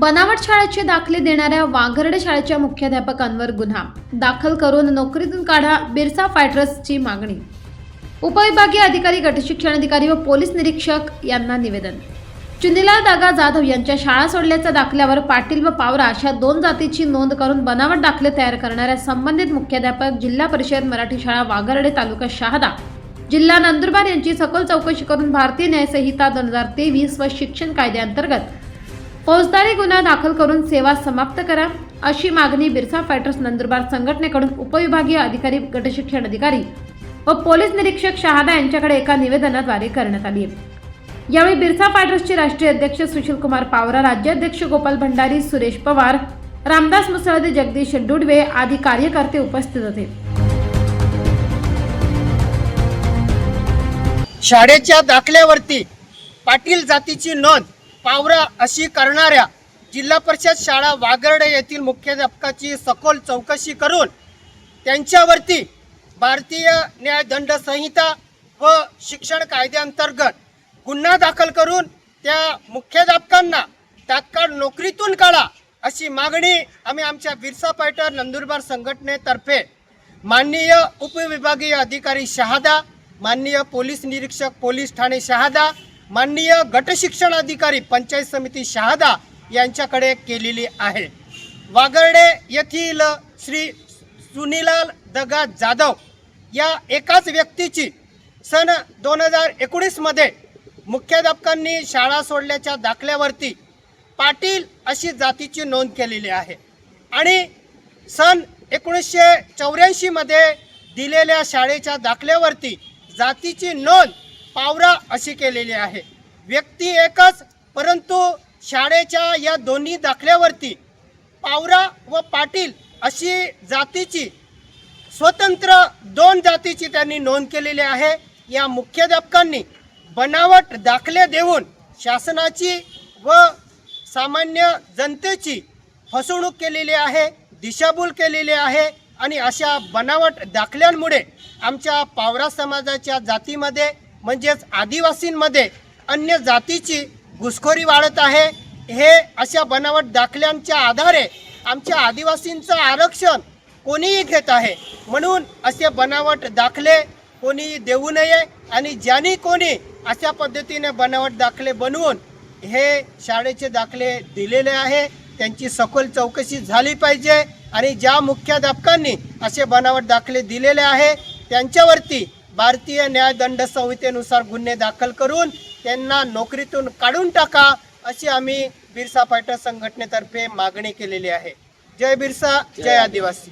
बनावट शाळेचे दाखले देणाऱ्या वाघर्डे शाळेच्या मुख्याध्यापकांवर गुन्हा. दाखल करून नोकरीतून काढा बिरसा फायटर्सची मागणी. उपविभागीय अधिकारी गटशिक्षण अधिकारी व पोलीस निरीक्षक यांना निवेदन. चुनीलाल दागा जाधव यांच्या शाळा सोडल्याच्या दाखल्यावर पाटील व पावरा अशा दोन जातीची नोंद करून बनावट दाखले तयार करणाऱ्या संबंधित मुख्याध्यापक जिल्हा परिषद मराठी शाळा वाघर्डे तालुका शहादा. जिल्हा नंदुरबार यांची सखोल चौकशी करून भारतीय न्यायसंहिता दोन हजार तेवीस व शिक्षण कायद्याअंतर्गत फौजदारी गुन्हा दाखल करून सेवा समाप्त करा अशी मागणी बिरसा फायटर्स नंदुरबार संघटनेकडून उपविभागीय अधिकारी गटशिक्षण अधिकारी व पोलीस निरीक्षक शहादा यांच्याकडे एका निवेदनाद्वारे करण्यात आली आहे. यावेळी बिरसा फायटर्सचे राष्ट्रीय अध्यक्ष सुशील कुमार पावरा राज्याध्यक्ष गोपाल भंडारी सुरेश पवार रामदास मुसळदे जगदीश डुडवे आदी कार्यकर्ते उपस्थित होते. शाळेच्या दाखल्यावरती पाटील जातीची नोंद पावरा अशी करणाऱ्या जिल्हा परिषद शाळा वागर्डे येथील मुख्याध्यापकाची सखोल चौकशी करून त्यांच्यावरती भारतीय न्यायदंड संहिता व शिक्षण कायद्याअंतर्गत गुन्हा दाखल करून त्या मुख्याध्यापकांना तात्काळ नोकरीतून काढा अशी मागणी आम्ही आमच्या बिरसा फायटर नंदुरबार संघटनेतर्फे माननीय उपविभागीय अधिकारी शहादा माननीय पोलीस निरीक्षक पोलीस ठाणे शहादा माननीय गटशिक्षण अधिकारी पंचायत समिती शहादा यांच्याकडे केलेली आहे. वागर्डे येथील श्री सुनीलाल दगा जाधव या एकाच व्यक्तीची सन दोन हजार एकोणीसमध्ये मुख्याध्यापकांनी शाळा सोडल्याच्या दाखल्यावरती पाटील अशी जातीची नोंद केलेली आहे आणि सन एकोणीसशे चौऱ्याऐंशीमध्ये दिलेल्या शाळेच्या दाखल्यावरती जातीची नोंद पावरा अशी केलेली आहे. व्यक्ती एकच परंतु शाळेच्या या दोन्ही दाखल्यावरती पावरा व पाटील अशी जातीची स्वतंत्र दोन जातीची त्यांनी नोंद केलेली आहे. या मुख्याध्यापकांनी बनावट दाखले देऊन शासनाची व सामान्य जनतेची फसवणूक केलेली आहे दिशाभूल केलेली आहे आणि अशा बनावट दाखल्यांमुळे आमच्या पावरा समाजाच्या जातीमध्ये म्हणजेच आदिवासींमध्ये अन्य जातीची घुसखोरी वाढत आहे. हे अशा बनावट दाखल्यांच्या आधारे आमच्या आदिवासींचं आरक्षण कोणीही घेत आहे. म्हणून असे बनावट दाखले कोणी देऊ नये आणि ज्यांनी कोणी अशा पद्धतीने बनावट दाखले बनवून हे शाळेचे दाखले दिलेले आहे. त्यांची सखोल चौकशी झाली पाहिजे आणि ज्या मुख्याध्यापकांनी असे बनावट दाखले दिलेले आहे त्यांच्यावरती भारतीय न्यायदंड संहितेनुसार गुन्हे दाखल करून त्यांना नोकरीतून काढून टाका अशी आम्ही बिरसा फायटर संघटनेतर्फे मागणी केलेली आहे. जय बिरसा जय आदिवासी.